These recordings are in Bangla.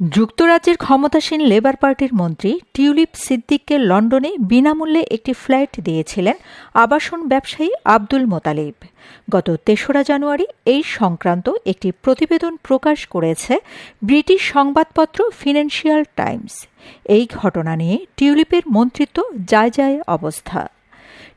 যুক্তরাজ্যের ক্ষমতাসীন লেবার পার্টির মন্ত্রী টিউলিপ সিদ্দিককে লন্ডনে বিনামূল্যে একটি ফ্ল্যাট দিয়েছিলেন আবাসন ব্যবসায়ী আব্দুল মোতালিব। গত তেসরা জানুয়ারি এই সংক্রান্ত একটি প্রতিবেদন প্রকাশ করেছে ব্রিটিশ সংবাদপত্র ফিনান্সিয়াল টাইমস। এই ঘটনা নিয়ে টিউলিপের মন্ত্রিত্ব যায় যায় অবস্থা।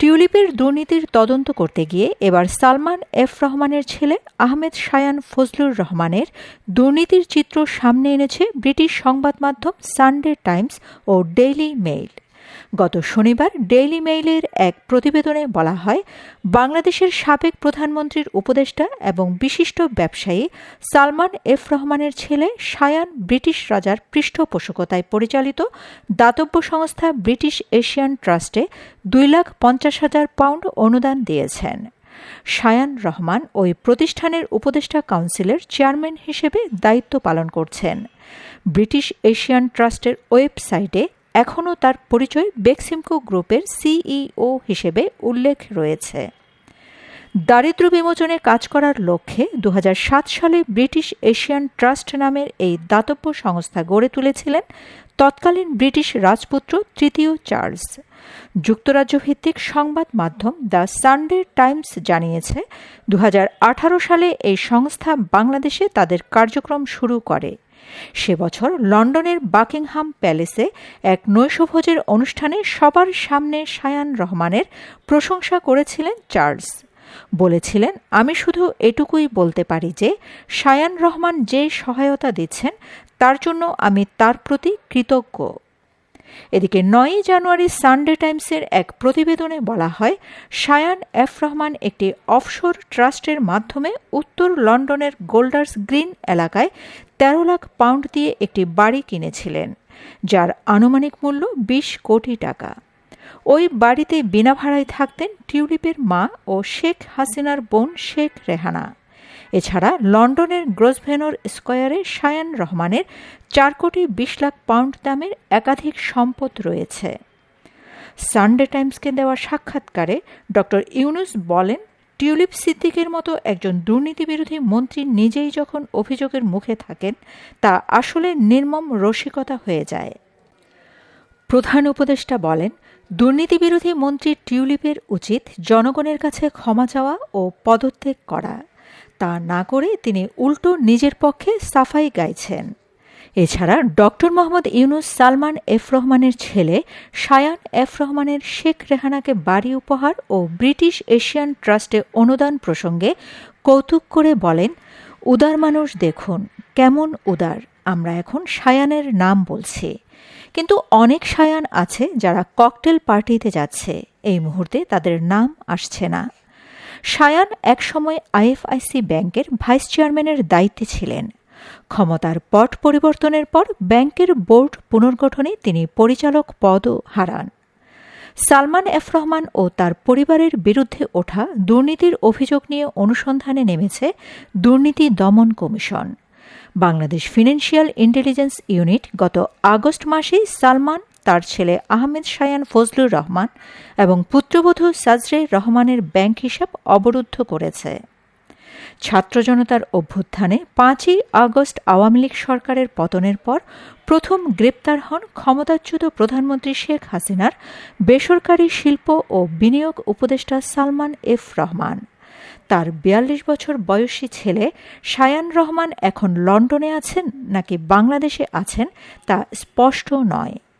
টিউলিপের দুর্নীতির তদন্ত করতে গিয়ে এবার সালমান এফ রহমানের ছেলে আহমেদ শায়ান ফজলুর রহমানের দুর্নীতির চিত্র সামনে এনেছে ব্রিটিশ সংবাদ মাধ্যম সানডে টাইমস ও ডেইলি মেইল। গত শনিবার ডেইলি মেইলের এক প্রতিবেদনে বলা হয়, বাংলাদেশের সাবেক প্রধানমন্ত্রীর উপদেষ্টা এবং বিশিষ্ট ব্যবসায়ী সালমান এফ রহমানের ছেলে শায়ান ব্রিটিশ রাজার পৃষ্ঠপোষকতায় পরিচালিত দাতব্য সংস্থা ব্রিটিশ এশিয়ান ট্রাস্টে দুই লাখ পঞ্চাশ হাজার পাউন্ড অনুদান দিয়েছেন। শায়ান রহমান ওই প্রতিষ্ঠানের উপদেষ্টা কাউন্সিলের চেয়ারম্যান হিসেবে দায়িত্ব পালন করছেন। ব্রিটিশ এশিয়ান ট্রাস্টের ওয়েবসাইটে এখনও তার পরিচয় বেক্সিমকো গ্রুপের সিইও হিসেবে উল্লেখ রয়েছে। দারিদ্র বিমোচনে কাজ করার লক্ষ্যে দু হাজার সাত সালে ব্রিটিশ এশিয়ান ট্রাস্ট নামের এই দাতব্য সংস্থা গড়ে তুলেছিলেন তৎকালীন ব্রিটিশ রাজপুত্র তৃতীয় চার্লস। যুক্তরাজ্য ভিত্তিক সংবাদ মাধ্যম দ্য সানডে টাইমস জানিয়েছে দু হাজার আঠারো সালে এই সংস্থা বাংলাদেশে তাদের কার্যক্রম শুরু করে। সে বছর লন্ডনের বাকিংহাম প্যালেসে এক নৈশভোজের অনুষ্ঠানে সবার সামনে সায়ান রহমানের প্রশংসা করেছিলেন চার্লস। বলেছিলেন, আমি শুধু এটুকুই বলতে পারি যে, সায়ান রহমান যে সহায়তা দিচ্ছেন, তার জন্য আমি তার প্রতি কৃতজ্ঞ। এদিকে নয়ই জানুয়ারি সানডে টাইমসের এক প্রতিবেদনে বলা হয়, শায়ান এফ রহমান একটি অফশোর ট্রাস্টের মাধ্যমে উত্তর লন্ডনের গোল্ডার্স গ্রিন এলাকায় তেরো লাখ পাউন্ড দিয়ে একটি বাড়ি কিনেছিলেন, যার আনুমানিক মূল্য বিশ কোটি টাকা। ওই বাড়িতে বিনা ভাড়ায় থাকতেন টিউলিপের মা ও শেখ হাসিনার বোন শেখ রেহানা। এছাড়া লন্ডনের গ্রোসভেনর স্কোয়ারে শায়ান রহমানের চার কোটি বিশ লাখ পাউন্ড দামের একাধিক সম্পদ রয়েছে। সানডে টাইমসকে দেওয়া সাক্ষাৎকারে ডক্টর ইউনুস বলেন, টিউলিপ সিদ্দিকের মতো একজন দুর্নীতিবিরোধী মন্ত্রী নিজেই যখন অভিযোগের মুখে থাকেন, তা আসলে নির্মম রসিকতা হয়ে যায়। প্রধান উপদেষ্টা বলেন, দুর্নীতিবিরোধী মন্ত্রী টিউলিপের উচিত জনগণের কাছে ক্ষমা চাওয়া ও পদত্যাগ করা। তা না করে তিনি উল্টো নিজের পক্ষে সাফাই গাইছেন। এছাড়া ডক্টর মোহাম্মদ ইউনুস সালমান এফ রহমানের ছেলে শায়ান এফ রহমানের শেখ রেহানাকে বাড়ি উপহার ও ব্রিটিশ এশিয়ান ট্রাস্টে অনুদান প্রসঙ্গে কৌতুক করে বলেন, উদার মানুষ দেখুন, কেমন উদার, আমরা এখন শায়ানের নাম বলছি। কিন্তু অনেক শায়ান আছে যারা ককটেল পার্টিতে যাচ্ছে, এই মুহূর্তে তাদের নাম আসছে না। শায়ান একসময় আইএফআইসি ব্যাংকের ভাইস চেয়ারম্যানের দায়িত্বে ছিলেন। ক্ষমতার পট পরিবর্তনের পর ব্যাংকের বোর্ড পুনর্গঠনে তিনি পরিচালক পদও হারান। সালমান এফ রহমান ও তার পরিবারের বিরুদ্ধে ওঠা দুর্নীতির অভিযোগ নিয়ে অনুসন্ধানে নেমেছে দুর্নীতি দমন commission. Bangladesh financial intelligence unit গত আগস্ট মাসেই সালমান তার ছেলে আহমেদ শায়ান ফজলুর রহমান এবং পুত্রবধূ সাজরে রহমানের ব্যাংক হিসাব অবরুদ্ধ করেছে। ছাত্র জনতার অভ্যুত্থানে পাঁচই আগস্ট আওয়ামী লীগ সরকারের পতনের পর প্রথম গ্রেপ্তার হন ক্ষমতাচ্যুত প্রধানমন্ত্রী শেখ হাসিনার বেসরকারি শিল্প ও বিনিয়োগ উপদেষ্টা সালমান এফ রহমান। তার বিয়াল্লিশ বছর বয়সী ছেলে শায়ান রহমান এখন লন্ডনে আছেন নাকি বাংলাদেশে আছেন তা স্পষ্ট নয়।